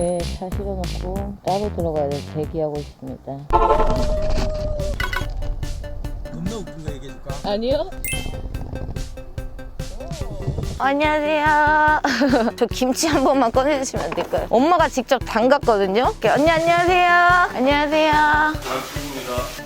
배에 차 실어놓고 따로 들어가야 돼 대기하고 있습니다. 겁나 웃긴 거 얘기해줄까? 아니요? 안녕하세요. 저 김치 한 번만 꺼내주시면 안 될까요? 엄마가 직접 담갔거든요. 이렇게, 언니 안녕하세요. 안녕하세요.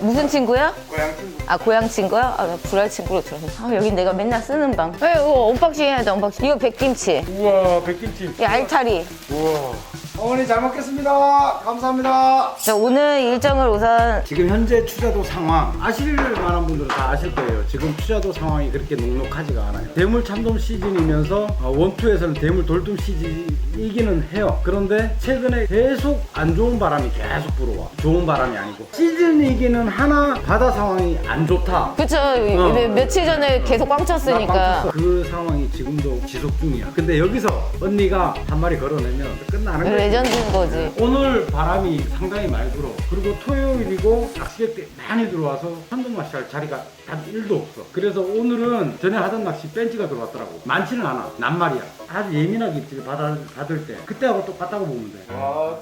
무슨 친구요? 고양 친구. 아 고향 친구요? 아, 나 불알 친구로 들었네. 아 여긴 내가 맨날 쓰는 방. 에 이거 언박싱 해야 돼 언박싱. 이거 백김치. 우와 백김치. 이 알타리. 우와. 어머니 잘 먹겠습니다. 감사합니다. 자 오늘 일정을 우선 지금 현재 추자도 상황 아실 만한 분들은 다 아실 거예요. 지금 추자도 상황이 그렇게 녹록하지가 않아요. 대물 참돔 시즌이면서 어, 원투에서는 대물 돌돔 시즌이기는 해요. 그런데 최근에 계속 안 좋은 바람이 계속 불어와. 좋은 바람이 아니고 시즌이기는 하나 바다 상황이 안 좋다. 그쵸 어. 며- 며칠 전에 계속 꽝 쳤으니까. 나그 상황이 지금도 지속 중이야. 근데 여기서 언니가 한 마리 걸어내면 끝나는 거야. 레전드인 거지. 오늘 바람이 상당히 많이 불어. 그리고 토요일이고 낚시객 들이 많이 들어와서 한동 낚시 할 자리가 단 1도 없어. 그래서 오늘은 전에 하던 낚시 벤치가 들어왔더라고. 많지는 않아. 낱말이야. 아주 예민하게 입질 받을, 받을 때. 그때하고 똑같다고 보면 돼. 아,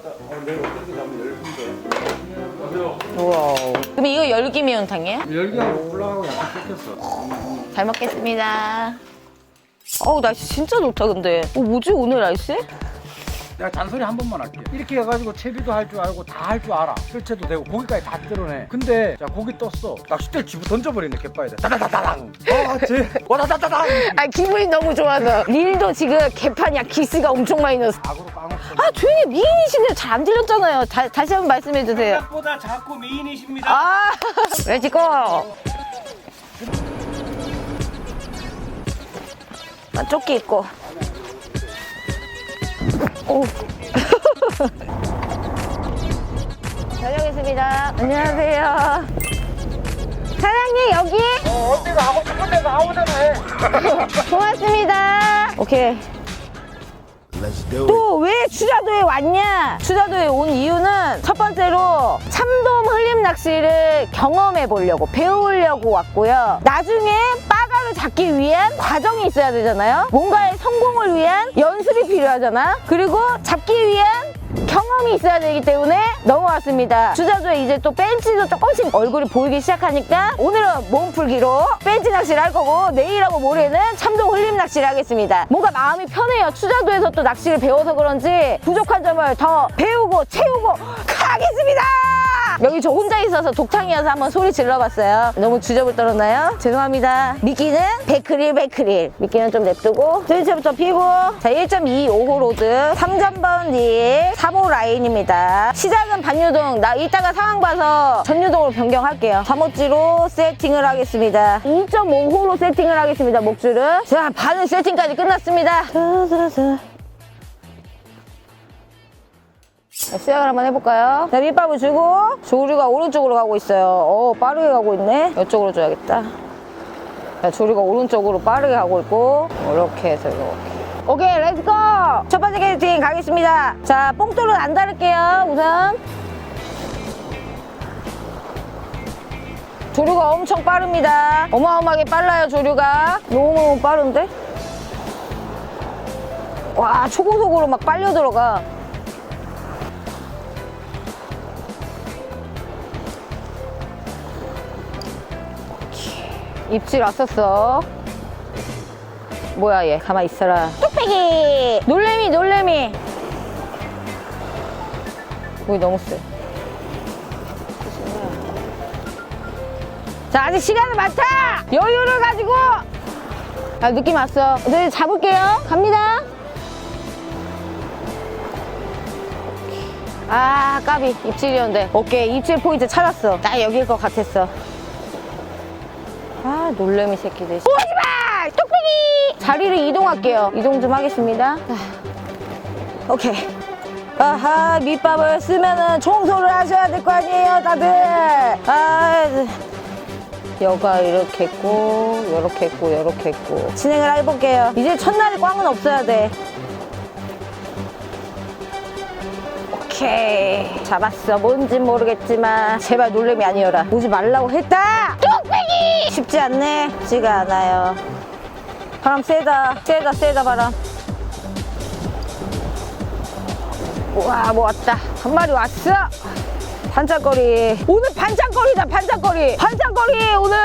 내가 어떻게 잡으면 열분데. 우와. 그럼 이거 열기 매운탕이에요? 열기하고 올라가고 약간 섞였어. 잘 먹겠습니다. 어우 날씨 진짜 좋다 근데. 어 뭐지 오늘 날씨? 내가 잔소리 한 번만 할게. 이렇게 해가지고 채비도 할 줄 알고 다 할 줄 알아. 설치도 되고 고기까지 다 뜯어내. 근데 자 고기 떴어. 낚싯대 집어 던져버리네 개빠이다. 따다다다당. 아 쟤. 와다다다당. 아 기분이 너무 좋아서. 릴도 지금 개판이야 기스가 엄청 많이 났어. 악으로. 아 조용히 해. 미인이신데 잘안 들렸잖아요. 다, 다시 한번 말씀해 주세요. 생각보다 작고 미인이십니다. 아 렛츠고. 나 조끼 입고. 오. 다녀오겠습니다. 안녕하세요. 사장님 여기? 어, 언니가 하고 싶은 데서 아무 데나 해. 고맙습니다. 오케이. 또 왜 추자도에 왔냐? 추자도에 온 이유는 첫 번째로 참돔 흘림 낚시를 경험해 보려고 배우려고 왔고요. 나중에 빠가를 잡기 위한 과정이 있어야 되잖아요. 뭔가의 성공을 위한 연습이 필요하잖아. 그리고 잡기 위한 경험이 있어야 되기 때문에 넘어왔습니다. 주자도에 이제 또 벤치도 조금씩 얼굴이 보이기 시작하니까 오늘은 몸풀기로 벤치 낚시를 할 거고 내일하고 모레는 참돔 흘림 낚시를 하겠습니다. 뭔가 마음이 편해요. 추자도에서 또 낚시를 배워서 그런지 부족한 점을 더 배우고 채우고 가겠습니다. 여기 저 혼자 있어서 독창이어서 한번 소리 질러봤어요. 너무 주접을 떨었나요? 죄송합니다. 미끼는 베크릴 베크릴. 미끼는 좀 냅두고 스위치부터 피고 자 1.25호 로드 3점번 릴 3호 라인입니다. 시작은 반유동. 나 이따가 상황 봐서 전유동으로 변경할게요. 잠옷지로 세팅을 하겠습니다. 2.5호로 세팅을 하겠습니다. 목줄은 자 반은 세팅까지 끝났습니다. 자, 시작을 한번 해볼까요? 자, 밑밥을 주고 조류가 오른쪽으로 가고 있어요. 어, 빠르게 가고 있네. 이쪽으로 줘야겠다. 자, 조류가 오른쪽으로 빠르게 가고 있고 이렇게 해서 이렇게. 오케이, 렛츠고! 첫 번째 캐스팅 가겠습니다. 자, 뽕돌은 안 다룰게요, 우선. 조류가 엄청 빠릅니다. 어마어마하게 빨라요, 조류가. 너무너무 빠른데? 와, 초고속으로 막 빨려 들어가. 입질 왔었어. 뭐야 얘 가만 있어라. 뚝배기 놀래미 놀래미. 거기 너무 세. 자 아직 시간은 많다. 여유를 가지고. 아 느낌 왔어. 네 잡을게요. 갑니다. 아 까비 입질이었는데. 오케이 입질 포인트 찾았어. 딱 여기일 것 같았어. 아 놀래미 새끼들 오지마 뚝배기 자리를 이동할게요. 이동 좀 하겠습니다. 아, 오케이. 아하 밑밥을 쓰면은 청소를 하셔야 될 거 아니에요 다들. 아 여가 이렇게 했고 이렇게 했고 이렇게 했고. 진행을 해볼게요. 이제 첫날에 꽝은 없어야 돼. 오케이. 잡았어. 뭔진 모르겠지만 제발 놀래미 아니어라. 오지 말라고 했다! 뚝배기 쉽지 않네. 쉽지가 않아요. 바람 세다 세다 세다 바람. 우와 뭐 왔다. 한 마리 왔어. 반짝거리. 오늘 반짝거리다 반짝거리. 반짝거리 오늘.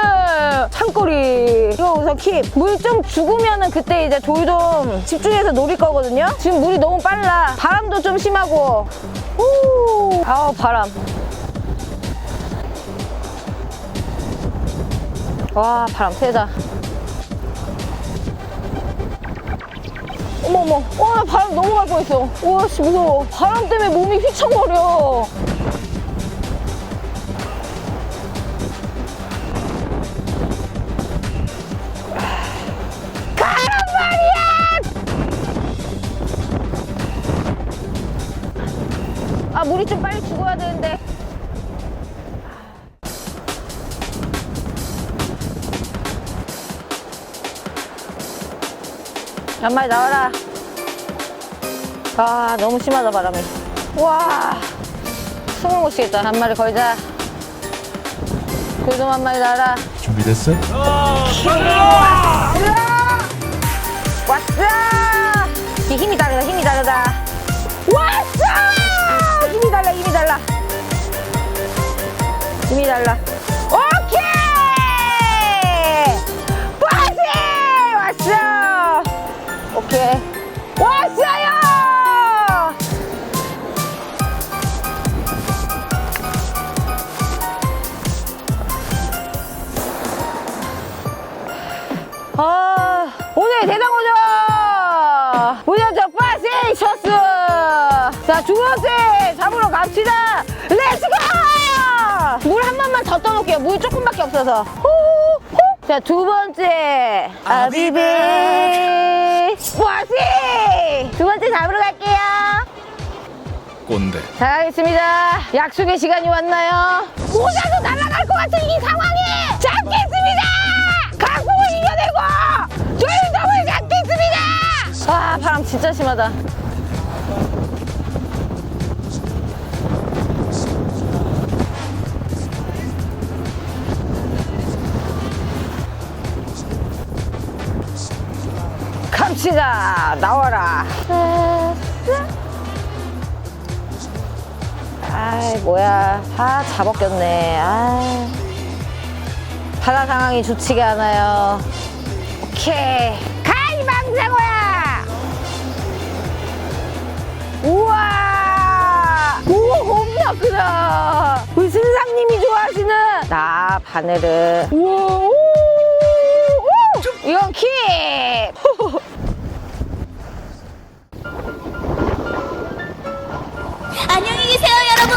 참거리. 이거 우선 킵 물 좀 죽으면은 그때 이제 돌 좀 집중해서 노릴 거거든요. 지금 물이 너무 빨라. 바람도 좀 심하고. 오 아우 바람 와 바람 세다 어머 어머. 어나 바람 너무 갈 뻔했어. 와씨 무서워. 바람 때문에 몸이 휘청거려 연말 나와라. 아 너무 심하다 바람이. 와 숨을 못 쉬겠다. 한 마리 걸자. 그래도 한 마리 나와라. 준비됐어? 왔어! 이 힘이 다르다 힘이 다르다. 왔어! 힘이 달라 힘이 달라. 힘이 달라 아, 오늘 대장어죠! 우연적 빠세 셔스! 자, 두 번째 잡으러 갑시다! 렛츠고! 물 한 번만 더 떠놓을게요. 물 조금밖에 없어서. 후, 후. 자, 두 번째. 아비비! 빠세! 두 번째 잡으러 갈게요. 꼰대 자, 가겠습니다. 약속의 시간이 왔나요? 모자도 날아갈 것 같은 이 상황에 이겨내고 조일동을 잡겠습니다! 아, 바람 진짜 심하다. 갑시다! 나와라! 아이 뭐야 다 잡았겠네 아 바다 상황이 좋지가 않아요 오케이 가이망장어야! 우와! 우와 겁나 크다! 우리 신상님이 좋아하시는 나 바늘을. 우와 오, 오. 이건 킵 안녕히 계세요, 여러분.